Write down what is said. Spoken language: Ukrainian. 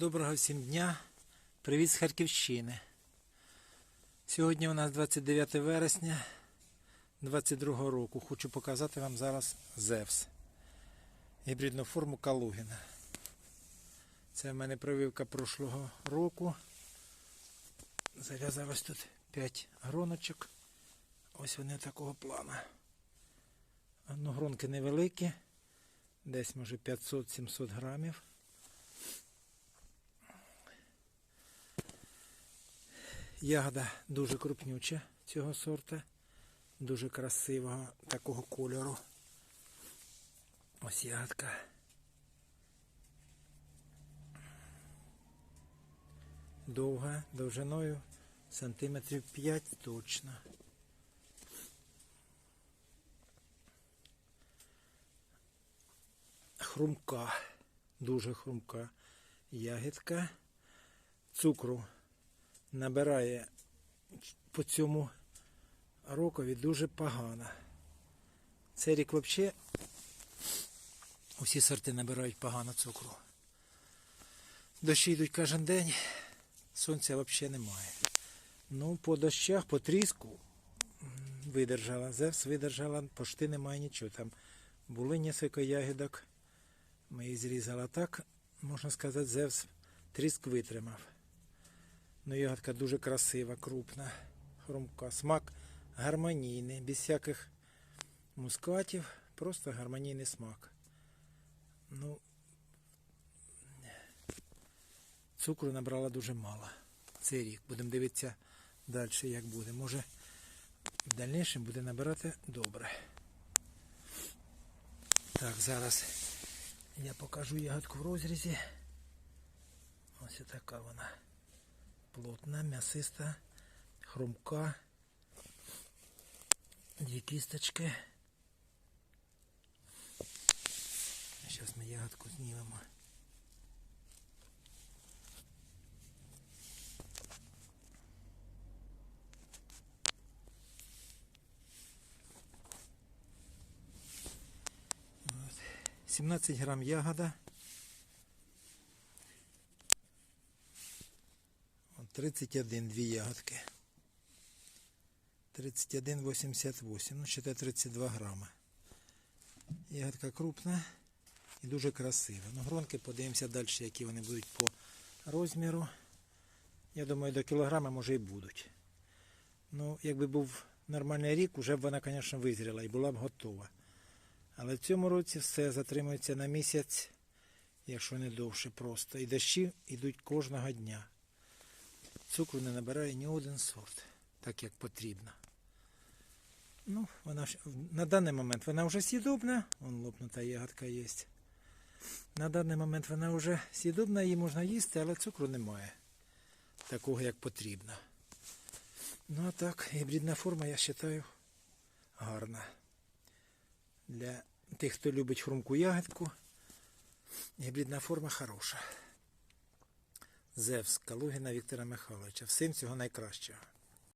Доброго всім дня. Привіт з Харківщини. Сьогодні у нас 29 вересня 22 року. Хочу показати вам зараз Зевс. Гібридну форму Калугіна. Це в мене прививка прошлого року. Зав'язалось тут 5 гроночок. Ось вони такого плану. Ну, гронки невеликі. Десь може 500-700 грамів. Ягода дуже крупнюча цього сорта, дуже красивого такого кольору. Ось ягодка. Довга, довжиною сантиметрів 5 точно. Хрумка, дуже хрумка ягідка. Цукру набирає по цьому рокові дуже погано. Цей рік взагалі усі сорти набирають погано цукру. Дощі йдуть кожен день, сонця взагалі немає. Ну, по дощах, по тріску видержала. Зевс видержала, почти немає нічого. Там були ягідок. Ми їх зрізали так, можна сказати, Зевс тріск витримав. Ну, ягодка дуже красива, крупна, хрумка. Смак гармонійний, без всяких мускатів, просто гармонійний смак. Ну, цукру набрала дуже мало. Цей рік. Будемо дивитися далі, як буде. Може, в дальнішому буде набирати добре. Так, зараз я покажу ягодку в розрізі. Ось така вона плотна, м'ясиста, хрумка, дві кісточки. Зараз ми ягодку знімемо. От. 17 грам ягода. 31 дві ягодки. 31,88. Ну, ще 32 грама. Ягодка крупна і дуже красива. Ну, гронки подивимося далі, які вони будуть по розміру. Я думаю, до кілограма може і будуть. Ну, якби був нормальний рік, вже б вона, звісно, визріла і була б готова. Але в цьому році все затримується на місяць, якщо не довше просто. І дощі йдуть кожного дня. Цукру не набирає ні один сорт, так як потрібно. Ну, вона на даний момент вона вже сідобна, вон лопнута ягодка є. На даний момент вона вже сідобна, її можна їсти, але цукру немає. Такого, як потрібно. Ну а так, гібридна форма, я вважаю, гарна. Для тих, хто любить хрумку ягодку, гібридна форма хороша. Зевс Калугіна Віктора Михайловича. Всім цього найкращого.